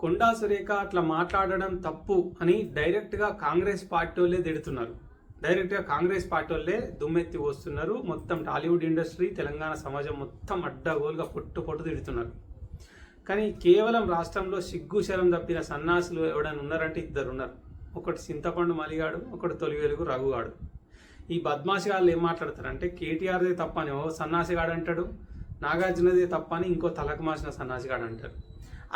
కొండా సురేఖ అట్లా మాట్లాడడం తప్పు అని డైరెక్ట్గా కాంగ్రెస్ పార్టీ వాళ్ళే తిడుతున్నారు. డైరెక్ట్గా కాంగ్రెస్ పార్టీ వాళ్ళే దుమ్మెత్తి వస్తున్నారు. మొత్తం టాలీవుడ్ ఇండస్ట్రీ తెలంగాణ సమాజం మొత్తం అడ్డగోలుగా పొట్టు పొట్టు తిడుతున్నారు. కానీ కేవలం రాష్ట్రంలో సిగ్గు శరం తప్పిన సన్నాసులు ఎవడైనా ఉన్నారంటే ఇద్దరు ఉన్నారు. ఒకటి చింతపండు మలిగాడు ఒకటి తొలి వెలుగు రఘుగాడు. ఈ బద్మాషిగాళ్ళు ఏం మాట్లాడతారంటే కేటీఆర్దే తప్పని ఓ సన్నాసిగాడు అంటాడు నాగార్జునదే తప్ప అని ఇంకో తలకు మాసిన సన్నాసిగాడు అంటారు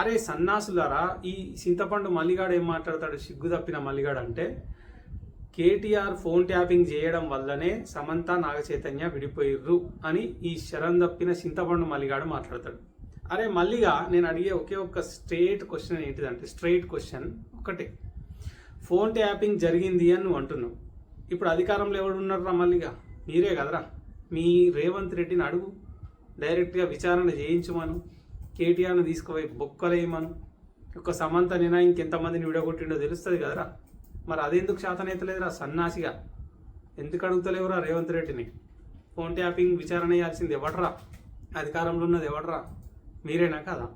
అరే సన్నాసులారా ఈ చింతపండు మల్లిగాడు ఏం మాట్లాడతాడు? సిగ్గు తప్పిన మల్లిగాడు అంటే కేటీఆర్ ఫోన్ ట్యాపింగ్ చేయడం వల్లనే సమంత నాగచైతన్య విడిపోయిర్రు అని ఈ శరం తప్పిన చింతపండు మల్లిగాడు మాట్లాడతాడు. అరే మల్లిగా నేను అడిగే ఒకే ఒక్క స్ట్రేట్ క్వశ్చన్ ఏంటిదంటే స్ట్రేట్ క్వశ్చన్ ఒకటే ఫోన్ ట్యాపింగ్ జరిగింది అని నువ్వు అంటున్నావు. ఇప్పుడు అధికారంలో ఎవడు ఉన్నారా మల్లిగా? మీరే కదరా. మీ రేవంత్ రెడ్డిని అడుగు. డైరెక్ట్గా విచారణ చేయించమను కేటీఆర్ని తీసుకుపోయి బొక్కలేయమను. ఒక సమంత నినా ఇంకెంతమందిని విడగొట్టిండో తెలుస్తుంది కదరా. మరి అదెందుకు శాతనైతలేదురా సన్నాసిగా. ఎందుకు అడుగుతలేవురా రేవంత్ రెడ్డిని. ఫోన్ ట్యాపింగ్ విచారణ చేయాల్సింది ఎవడరా? అధికారంలో ఉన్నది ఎవడరా? మీరేనా కదా?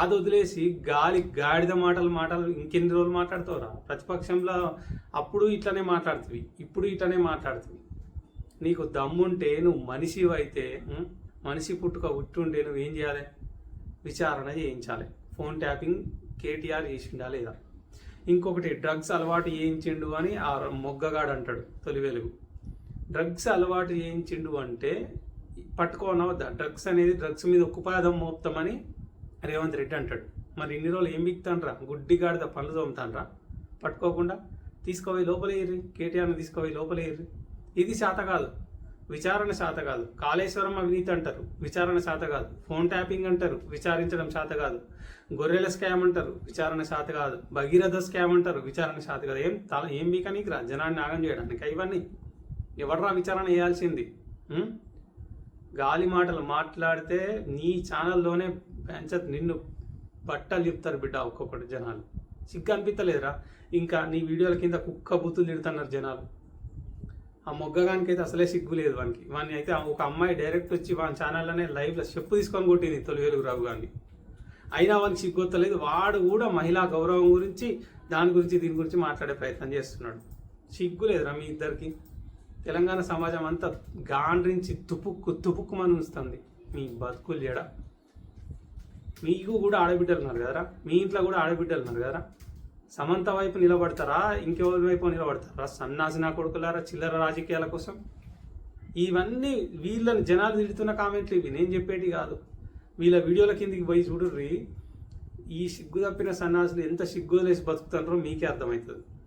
అది వదిలేసి గాలి గాడిద మాటలు మాటలు ఇంకెన్ని రోజులు మాట్లాడుతావురా? ప్రతిపక్షంలో అప్పుడు ఇట్లనే మాట్లాడుతుంది ఇప్పుడు ఇట్లనే మాట్లాడుతుంది నీకు దమ్ముంటే నువ్వు మనిషి అయితే మనిషి పుట్టుక ఉట్టుంటే నువ్వు ఏం చేయాలి? విచారణ చేయించాలి. ఫోన్ ట్యాపింగ్ కేటీఆర్ చేసిండా లేదా? ఇంకొకటి డ్రగ్స్ అలవాటు చేయించిండు అని ఆ మొగ్గగాడు అంటాడు తొలి వెలుగు. డ్రగ్స్ అలవాటు చేయించిండు అంటే పట్టుకోనవద్దా డ్రగ్స్ అనేది డ్రగ్స్ మీద ఉక్కుపాదం మోపుతామని రేవంత్ రెడ్డి అంటాడు. మరి ఇన్ని రోజులు ఏం బిక్తాన్రా గుడ్డిగాడిద పనులు తోముతాన్రా పట్టుకోకుండా తీసుకుపోయి లోపలేయర్రి కేటీఆర్ని తీసుకుపోయి లోపలేయర్రి ఇది శాత కాదు. విచారణ శాత కాదు. కాళేశ్వరం అవినీతి అంటారు. విచారణ శాత కాదు. ఫోన్ ట్యాపింగ్ అంటారు. విచారించడం శాత కాదు. గొర్రెల స్కామ్ అంటారు. విచారణ శాత కాదు. భగీరథ స్కామ్ అంటారు. విచారణ శాత కాదు. ఏం తల ఏం బీకనీకి రా? జనాన్ని ఆగం చేయడానికి ఇవన్నీ. ఎవడరా విచారణ చేయాల్సింది? గాలి మాటలు మాట్లాడితే నీ ఛానల్లోనే పెంచదు నిన్ను బట్టలు చెప్తారు బిడ్డ ఒక్కొక్కటి జనాలు. సిగ్గు అనిపించలేదురా ఇంకా నీ వీడియోల కింద కుక్క బూతులు తిడుతున్నారు జనాలు. ఆ మొగ్గగానికి అయితే అసలే సిగ్గు లేదు వానికి. వాని అయితే ఒక అమ్మాయి డైరెక్ట్ వచ్చి వాని ఛానల్లోనే లైవ్లో చెప్పు తీసుకొని కొట్టింది తొలి వెలుగు రావు గారిని. అయినా వానికి సిగ్గొత్తలేదు వాడు కూడా మహిళా గౌరవం గురించి దాని గురించి దీని గురించి మాట్లాడే ప్రయత్నం చేస్తున్నాడు. సిగ్గు లేదురా మీ ఇద్దరికి. తెలంగాణ సమాజం అంతా గాండ్రించి తుపుక్కు తుపుక్కుమని ఉంచుతుంది. మీ బతుకులు ఎడ మీకు కూడా ఆడబిడ్డలు ఉన్నారు కదరా? మీ ఇంట్లో కూడా ఆడబిడ్డలు ఉన్నారు కదరా? సమంత వైపు నిలబడతారా? ఇంకెవరి వైపు నిలబడతారా? సన్నాసిన నా కొడుకులారా చిల్లర రాజకీయాల కోసం? ఇవన్నీ వీళ్ళని జనాలు తిడుతున్న కామెంట్లు ఇవి. నేను చెప్పేటి కాదు. వీళ్ళ వీడియోల కిందికి పోయి చూడుర్రి. ఈ సిగ్గు తప్పిన సన్నాసులు ఎంత సిగ్గు బతుకుతారో బతుకుతున్నారో మీకే అర్థమవుతుంది.